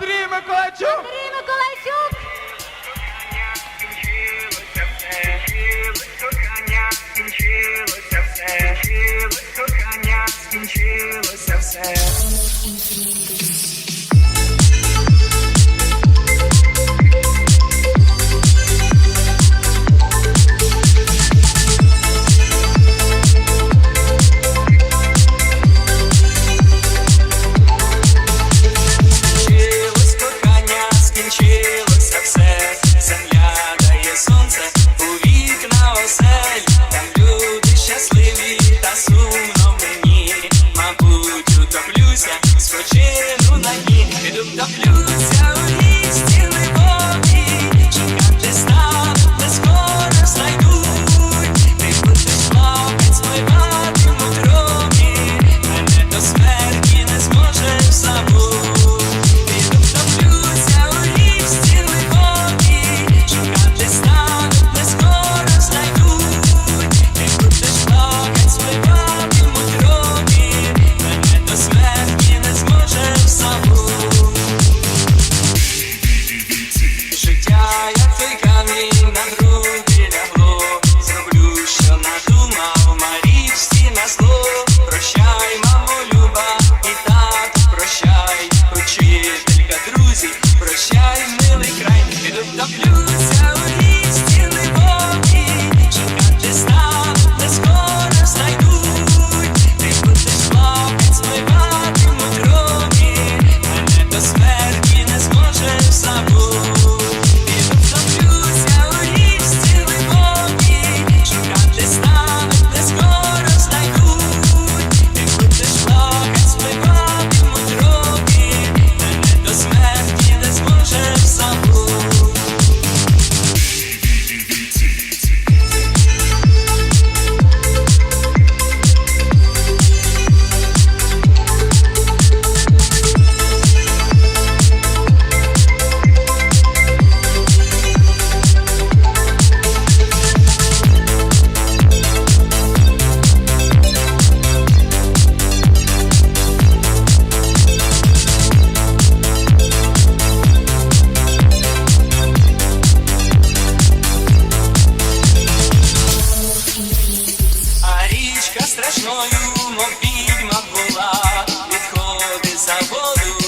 Андрій Миколайчук! da piranha. страшною, мов відьма була, відходи за воду.